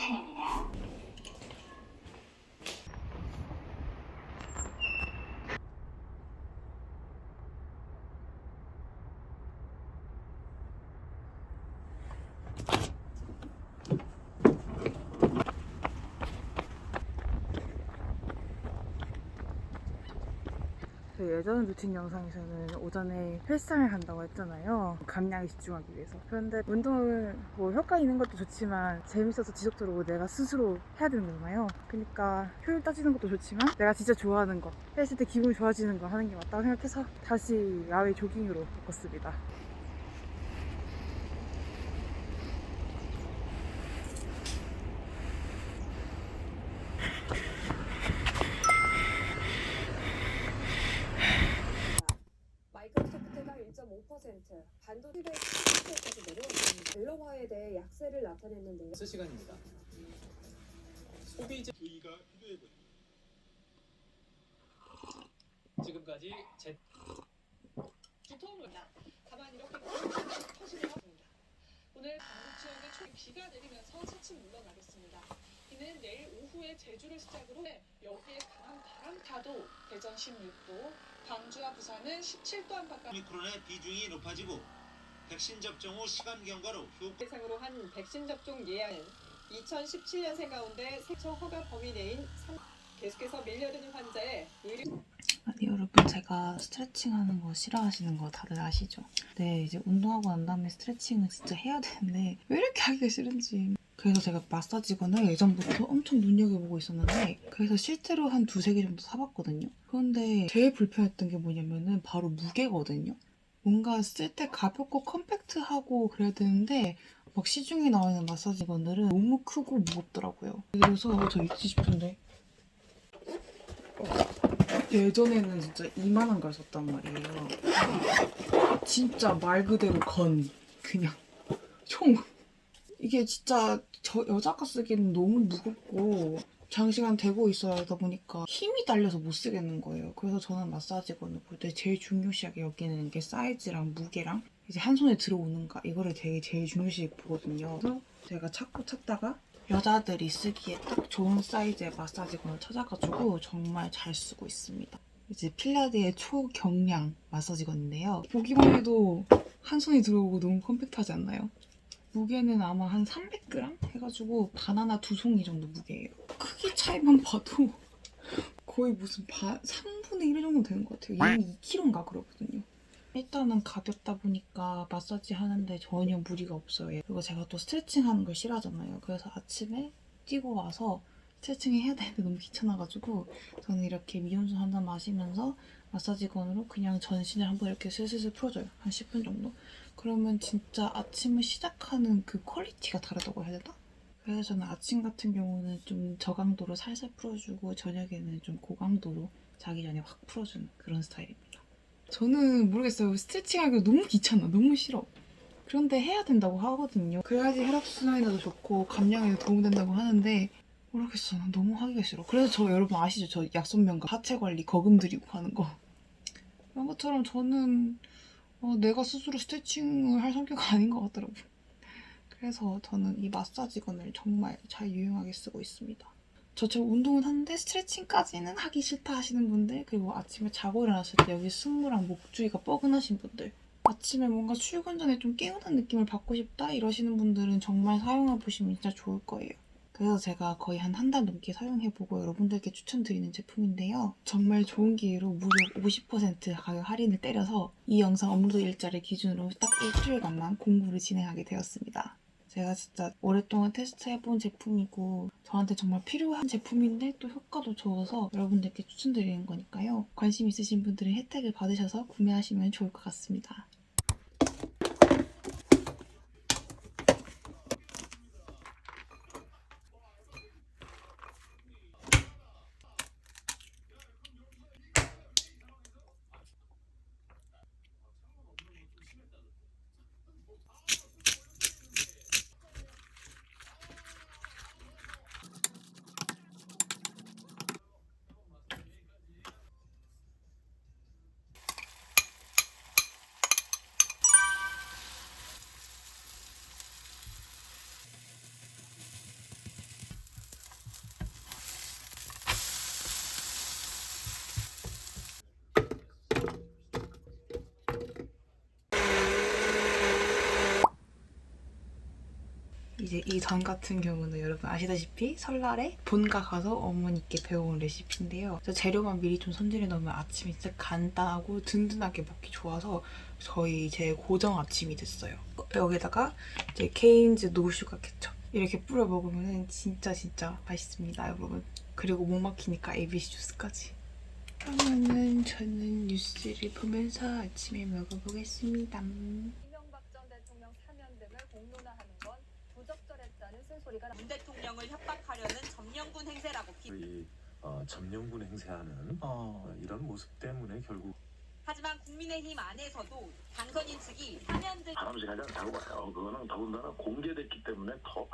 painting. 그 예전 루틴 영상에서는 오전에 헬스장을 간다고 했잖아요. 감량에 집중하기 위해서. 그런데 운동을 뭐 효과 있는 것도 좋지만 재밌어서 지속적으로 내가 스스로 해야 되는 거잖아요. 그러니까 효율 따지는 것도 좋지만 내가 진짜 좋아하는 거, 했을 때 기분이 좋아지는 거 하는 게 맞다고 생각해서 다시 야외 조깅으로 바꿨습니다. 마이크로소프트가 1.5%, 반도체 10%까지 내려왔습니다. 밸런화에 대해 약세를 나타냈는데요. 스 시간입니다. 소비자 주의가 필요해 보입니다. 지금까지 제 두터운다. 다만 이렇게 터지는 겁니다. 오늘 강북 지역에 초 비가 내리면서 차츰 물러나겠습니다. 이는 내일 오후에 제주를 시작으로 여기에 강한 바람 파도 대전 16도, 광주와 부산은 17도 안팎까지 오미크론의 비중이 높아지고 백신 접종 후 시간 경과로 효과 대상으로 한 백신 접종 예약은 2017년생 가운데 세처 허가 범위 내인 삼- 계속해서 밀려드는 환자의 의료 아니 여러분 제가 스트레칭 하는 거 싫어하시는 거 다들 아시죠? 네 이제 운동하고 난 다음에 스트레칭은 진짜 해야 되는데 왜 이렇게 하기가 싫은지 그래서 제가 마사지건을 예전부터 엄청 눈여겨보고 있었는데 그래서 실제로 한 두세 개 정도 사봤거든요. 그런데 제일 불편했던 게 뭐냐면은 바로 무게거든요. 뭔가 쓸 때 가볍고 컴팩트하고 그래야 되는데 막 시중에 나와 있는 마사지건들은 너무 크고 무겁더라고요. 그래서 저 있지 싶은데 예전에는 진짜 이만한 걸 썼단 말이에요. 진짜 말 그대로 건 그냥 총 이게 진짜 저 여자가 쓰기에는 너무 무겁고 장시간 대고 있어야 하다 보니까 힘이 딸려서 못 쓰겠는 거예요. 그래서 저는 마사지건을 볼 때 제일 중요시하게 여기는 게 사이즈랑 무게랑 이제 한 손에 들어오는가 이거를 되게 제일 중요시 보거든요. 그래서 제가 찾고 찾다가 여자들이 쓰기에 딱 좋은 사이즈의 마사지건을 찾아가지고 정말 잘 쓰고 있습니다. 이제 필라드의 초경량 마사지건인데요. 보기만 해도 한 손이 들어오고 너무 컴팩트하지 않나요? 무게는 아마 한 300g 해가지고 바나나 두 송이 정도 무게예요. 크기 차이만 봐도 거의 무슨 바, 3분의 1 정도 되는 것 같아요. 얘는 2kg인가 그러거든요. 일단은 가볍다 보니까 마사지 하는데 전혀 무리가 없어요. 그리고 제가 또 스트레칭 하는 걸 싫어하잖아요. 그래서 아침에 뛰고 와서 스트레칭을 해야 되는데 너무 귀찮아가지고 저는 이렇게 미온수 한 잔 마시면서 마사지건으로 그냥 전신을 한번 이렇게 슬슬슬 풀어줘요. 한 10분 정도. 그러면 진짜 아침을 시작하는 그 퀄리티가 다르다고 해야 되나? 그래서 저는 아침 같은 경우는 좀 저강도로 살살 풀어주고 저녁에는 좀 고강도로 자기 전에 확 풀어주는 그런 스타일입니다. 저는 모르겠어요. 스트레칭하기가 너무 귀찮아. 너무 싫어. 그런데 해야 된다고 하거든요. 그래야지 혈액순환에도 좋고 감량에도 도움된다고 하는데 모르겠어. 난 너무 하기가 싫어. 그래서 저 여러분 아시죠? 저 약손면과 하체 관리 거금 들이고 하는 거. 그런 것처럼 저는 어, 내가 스스로 스트레칭을 할 성격이 아닌 것 같더라고요. 그래서 저는 이 마사지건을 정말 잘 유용하게 쓰고 있습니다. 저처럼 운동은 하는데 스트레칭까지는 하기 싫다 하시는 분들 그리고 아침에 자고 일어났을 때 여기 승모랑 목 주위가 뻐근하신 분들 아침에 뭔가 출근 전에 좀 개운한 느낌을 받고 싶다 이러시는 분들은 정말 사용해보시면 진짜 좋을 거예요. 그래서 제가 거의 한 한 달 넘게 사용해보고 여러분들께 추천드리는 제품인데요. 정말 좋은 기회로 무려 50% 가격 할인을 때려서 이 영상 업로드 일자를 기준으로 딱 일주일간만 공부를 진행하게 되었습니다. 제가 진짜 오랫동안 테스트해본 제품이고 저한테 정말 필요한 제품인데 또 효과도 좋아서 여러분들께 추천드리는 거니까요. 관심 있으신 분들은 혜택을 받으셔서 구매하시면 좋을 것 같습니다. 이제 이 전 같은 경우는 여러분 아시다시피 설날에 본가 가서 어머니께 배워온 레시피인데요. 재료만 미리 좀 손질해 놓으면 아침이 진짜 간단하고 든든하게 먹기 좋아서 저희 제 고정 아침이 됐어요. 여기다가 이제 케인즈 노슈가 케첩 이렇게 뿌려 먹으면 진짜 진짜 맛있습니다, 여러분. 그리고 목 막히니까 ABC 주스까지. 그러면은 저는 뉴스를 보면서 아침에 먹어보겠습니다. 이명박 전 대통령 사면 등을 공론화하는 건 나. 문 대통령을 협박하려는 점령군 행세라고 비. 이 어, 점령군 행세하는 어, 이런 모습 때문에 결국 하지만 국민의힘 안에서도 당선인 측이 사면 등 바람직하지 않다고 봐요. 그거는 더군다나 공개됐기 때문에 더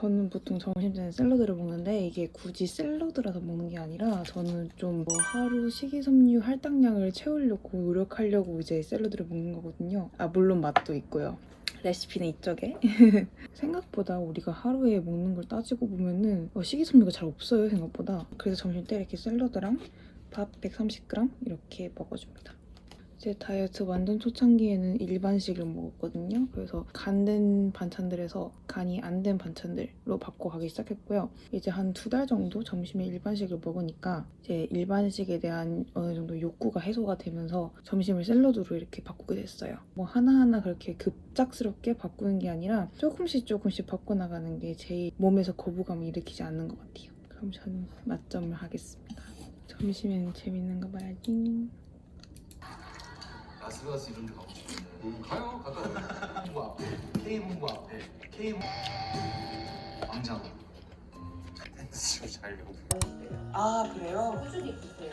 저는 보통 점심때는 샐러드를 먹는데 이게 굳이 샐러드라서 먹는 게 아니라 저는 좀 뭐 하루 식이섬유 할당량을 채우려고 노력하려고 이제 샐러드를 먹는 거거든요. 아 물론 맛도 있고요. 레시피는 이쪽에 생각보다 우리가 하루에 먹는 걸 따지고 보면은 어, 식이섬유가 잘 없어요 생각보다 그래서 점심 때 이렇게 샐러드랑 밥 130g 이렇게 먹어줍니다 제 다이어트 완전 초창기에는 일반식을 먹었거든요. 그래서 간된 반찬들에서 간이 안 된 반찬들로 바꿔가기 시작했고요. 이제 한 두 달 정도 점심에 일반식을 먹으니까 이제 일반식에 대한 어느 정도 욕구가 해소가 되면서 점심을 샐러드로 이렇게 바꾸게 됐어요. 뭐 하나하나 그렇게 급작스럽게 바꾸는 게 아니라 조금씩 조금씩 바꿔나가는 게 제 몸에서 거부감을 일으키지 않는 것 같아요. 그럼 저는 맛점을 하겠습니다. 점심에는 재밌는 거 봐야지. 라스베가스 이런 데 가고 싶은데. 음, 가요. 갔다 와요. 본부 앞에. K 본부 앞에. K 본부 광장 댄스 잘 배우고. 아 그래요? 꾸준히 보세요.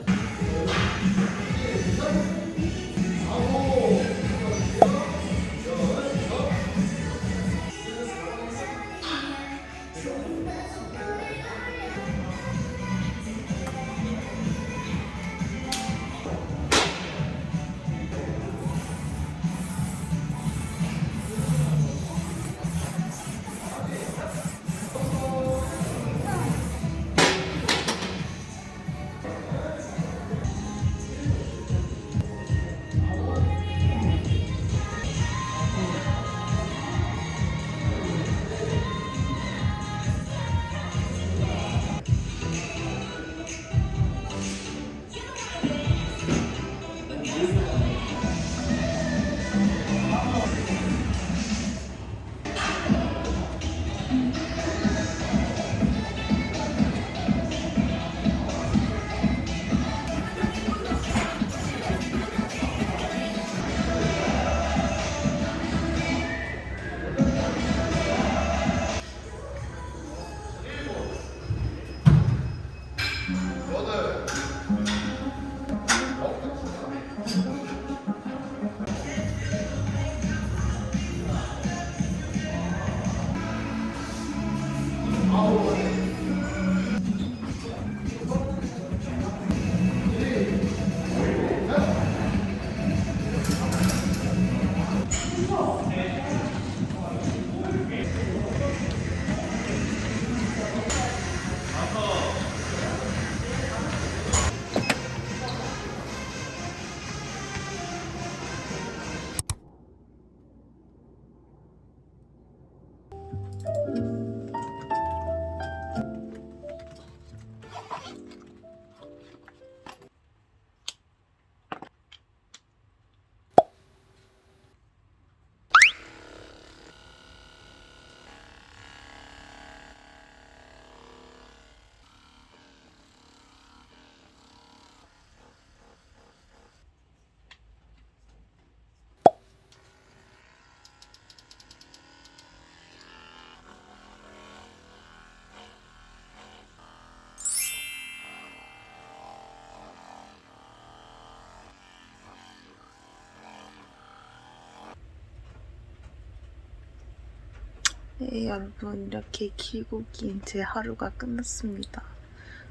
네, 여러분 이렇게 길고 긴 제 하루가 끝났습니다.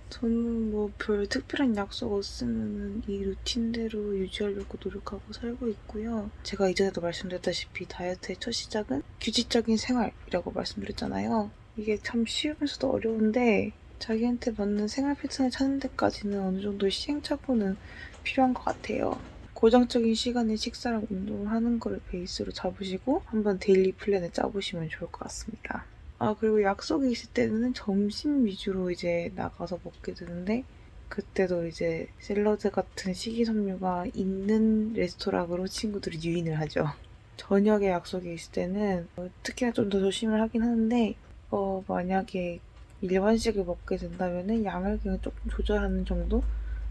저는 뭐 별 특별한 약속 없으면 이 루틴대로 유지하려고 노력하고 살고 있고요. 제가 이전에도 말씀드렸다시피 다이어트의 첫 시작은 규칙적인 생활이라고 말씀드렸잖아요. 이게 참 쉬우면서도 어려운데 자기한테 맞는 생활 패턴을 찾는 데까지는 어느 정도 시행착오는 필요한 것 같아요. 고정적인 시간에 식사랑 운동을 하는 거를 베이스로 잡으시고 한번 데일리 플랜을 짜보시면 좋을 것 같습니다. 아 그리고 약속이 있을 때는 점심 위주로 이제 나가서 먹게 되는데 그때도 이제 샐러드 같은 식이섬유가 있는 레스토랑으로 친구들이 유인을 하죠. 저녁에 약속이 있을 때는 어, 특히나 좀 더 조심을 하긴 하는데 어 만약에 일반식을 먹게 된다면은 양을 그냥 조금 조절하는 정도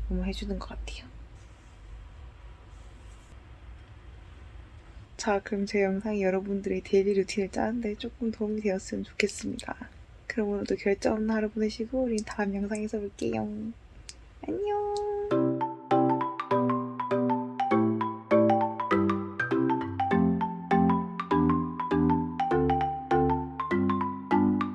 해주는 것 같아요. 자, 그럼 제 영상이 여러분들의 데일리 루틴을 짜는데 조금 도움이 되었으면 좋겠습니다. 그럼 오늘도 결점 없는 하루 보내시고 우린 다음 영상에서 볼게요. 안녕!